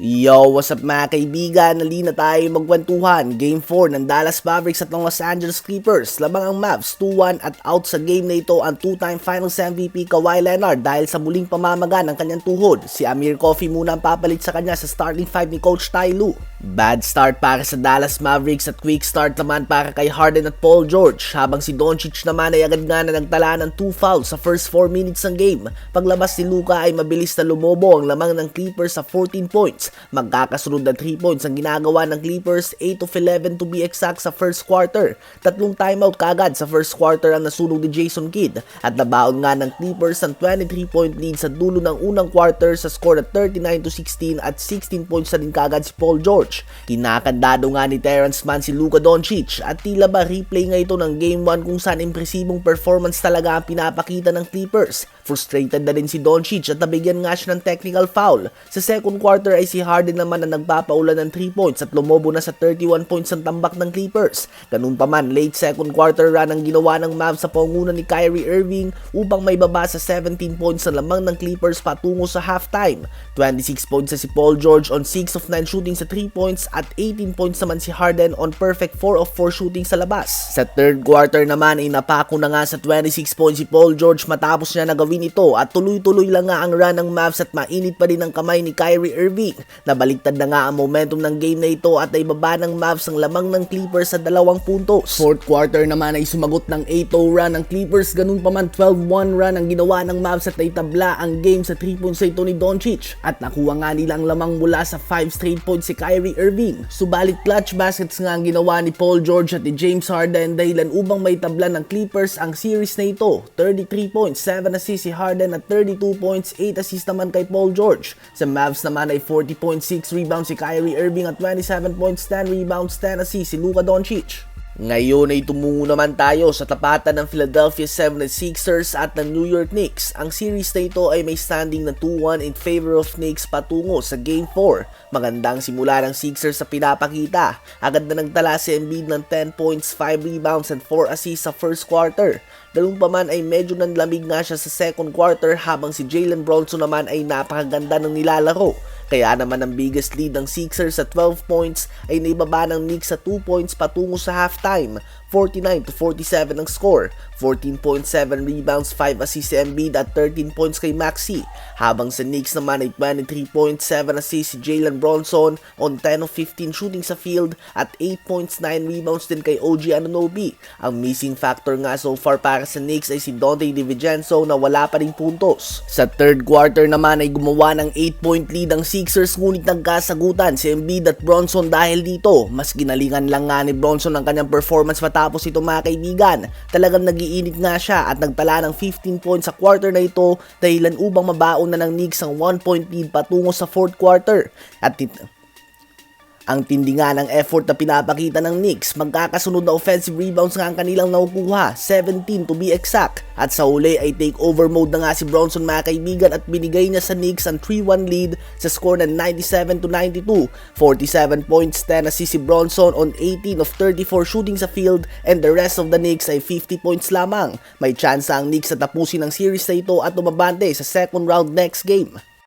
Yo, what's up mga kaibigan? Nali na tayo magkwentuhan. Game 4 ng Dallas Mavericks at ng Los Angeles Clippers. Labang ang Mavs 2-1 at out sa game na ito ang two-time Finals MVP Kawhi Leonard dahil sa muling pamamaga ng kanyang tuhod. Si Amir Coffey muna ang papalit sa kanya sa starting 5 ni Coach Ty Lue. Bad start para sa Dallas Mavericks at quick start naman para kay Harden at Paul George habang si Doncic naman ay agad nga na nagtala ng 2 fouls sa first 4 minutes ng game. Paglabas ni Luka ay mabilis na lumobo ang lamang ng Clippers sa 14 points. Magkakasunod na 3 points ang ginagawa ng Clippers 8 of 11 to be exact sa first quarter. Tatlong timeout kagad sa first quarter ang nasunog ni Jason Kidd at nabaon nga ng Clippers ang 23 point lead sa dulo ng unang quarter sa score na 39 to 16 at 16 points na din kagad si Paul George. Kinakandado nga ni Terrence Mann si Luka Doncic at tila ba replay nga ito ng Game 1 kung saan impresibong performance talaga ang pinapakita ng Clippers. Frustrated na rin si Doncic at nabigyan nga siya ng technical foul. Sa second quarter ay si Harden naman na nagpapaulan ng 3 points at lumobo na sa 31 points ang tambak ng Clippers. Ganun pa man, late second quarter run ang ginawa ng Mavs sa pangunan ni Kyrie Irving upang may baba sa 17 points na lamang ng Clippers patungo sa halftime. 26 points na si Paul George on 6 of 9 shooting sa 3 points at 18 points naman si Harden on perfect 4 of 4 shooting sa labas. Sa third quarter naman ay napako na nga sa 26 points si Paul George matapos niya nagawin ito at tuloy-tuloy lang nga ang run ng Mavs at mainit pa rin ang kamay ni Kyrie Irving. Nabaliktad na nga ang momentum ng game na ito at ay baba ng Mavs ang lamang ng Clippers sa dalawang puntos. Fourth quarter naman ay sumagot ng 8-0 run ng Clippers ganun pa man 12-1 run ang ginawa ng Mavs at naitabla ang game sa 3 points ito ni Doncic at nakuha nga nila ang lamang mula sa 5 straight points si Kyrie Irving. Subalit clutch baskets nga ang ginawa ni Paul George at ni James Harden dahilan upang may tabla ng Clippers ang series na ito. 33 points, 7 assists si Harden at 32 points, 8 assists naman kay Paul George. Sa Mavs naman ay 40.6 rebounds si Kyrie Irving at 27 points, 10 rebounds, 10 assists si Luka Doncic. Ngayon ay tumungo naman tayo sa tapatan ng Philadelphia 76ers at ng New York Knicks. Ang series na ito ay may standing na 2-1 in favor of Knicks patungo sa Game 4. Magandang simula ng Sixers sa pinapakita. Agad na nagtala si Embiid ng 10 points, 5 rebounds and 4 assists sa first quarter. Ganun pa man ay medyo nanlamig nga siya sa second quarter habang si Jalen Bronson naman ay napakaganda ng nilalaro. Kaya naman ang biggest lead ng Sixers sa 12 points ay naibaba ng Knicks sa 2 points patungo sa halftime. 49 to 47 ang score. 14.7 rebounds, 5 assists si Embiid at 13 points kay Maxi. Habang sa Knicks naman ay 23.7 assists si Jalen Bronson on 10 of 15 shooting sa field at 8.9 rebounds din kay OG Anunoby. Ang missing factor nga so far para sa Knicks ay si Dante DiVincenzo na wala pa rin puntos. Sa third quarter naman ay gumawa ng 8 point lead ang Sixers ngunit nagkasagutan si Embiid at Bronson dahil dito. Mas ginalingan lang nga ni Bronson ang kanyang performance matapos ito mga kaibigan. Talagang nagiinit nga siya at nagtala ng 15 points sa quarter na ito dahilan upang mabaon na ng Knicks ang 1 point lead patungo sa fourth quarter. At ang tindi nga ng effort na pinapakita ng Knicks, magkakasunod na offensive rebounds nga ang kanilang nakukuha, 17 to be exact. At sa uli ay takeover mode na nga si Bronson mga kaibigan at binigay niya sa Knicks ang 3-1 lead sa score na 97 to 92. 47 points, 10 assists si Bronson on 18 of 34 shooting sa field and the rest of the Knicks ay 50 points lamang. May chance ang Knicks na tapusin ang series na ito at umabante sa second round next game.